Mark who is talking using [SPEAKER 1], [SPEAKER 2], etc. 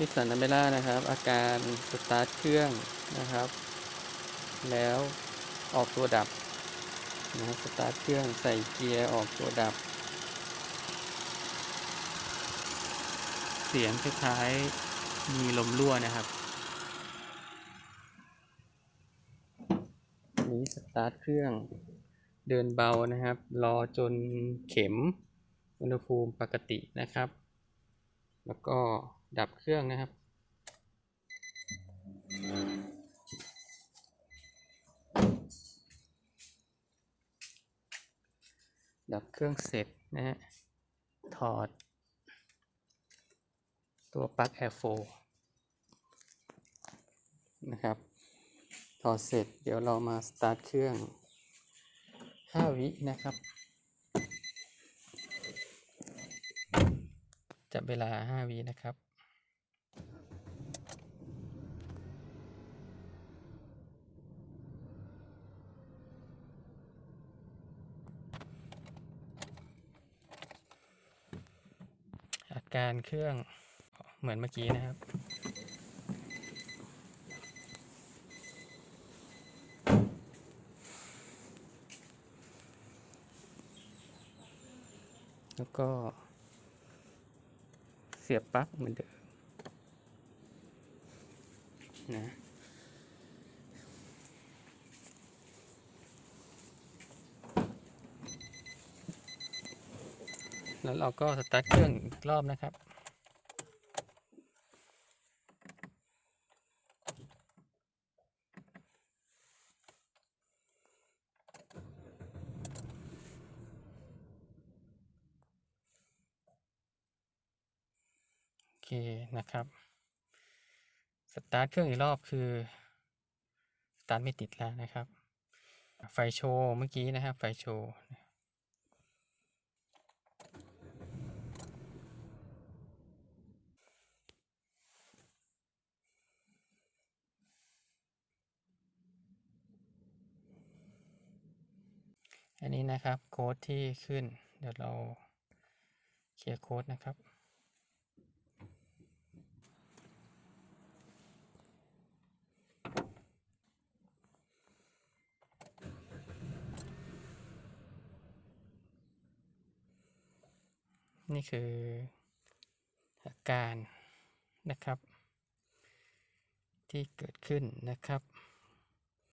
[SPEAKER 1] นิสสันอเมร่านะครับ อาการสตาร์ทเครื่องนะครับ แล้วออกตัวดับนะสตาร์ทเครื่องใส่เกียร์ออกตัวดับ เสียงคล้ายๆมีลมรั่วนะครับนี้สตาร์ทเครื่องเดินเบานะครับ รอจนเข็มอุณหภูมิปกตินะครับ แล้วก็ ดับเครื่องนะครับ ดับเครื่องเสร็จนะฮะ ถอด ตัวปลั๊ก Air 4นะครับ ถอดเสร็จเดี๋ยวเรามาสตาร์ทเครื่อง 5 วินะครับ จับเวลา 5 วินะครับ การเครื่องเหมือนเมื่อกี้นะครับ แล้วก็ เสียบปลั๊กเหมือนเดิมนะ แล้วเราก็สตาร์ทเครื่องอีกรอบนะครับ โอเคนะครับ สตาร์ทเครื่องอีกรอบคือ สตาร์ทไม่ติดแล้วนะครับ ไฟโชว์เมื่อกี้นะครับ ไฟโชว์ อันนี้นะครับโค้ดที่ขึ้น เดี๋ยวเราเคลียร์โค้ดนะครับ นี่คืออาการนะครับ ที่เกิดขึ้นนะครับ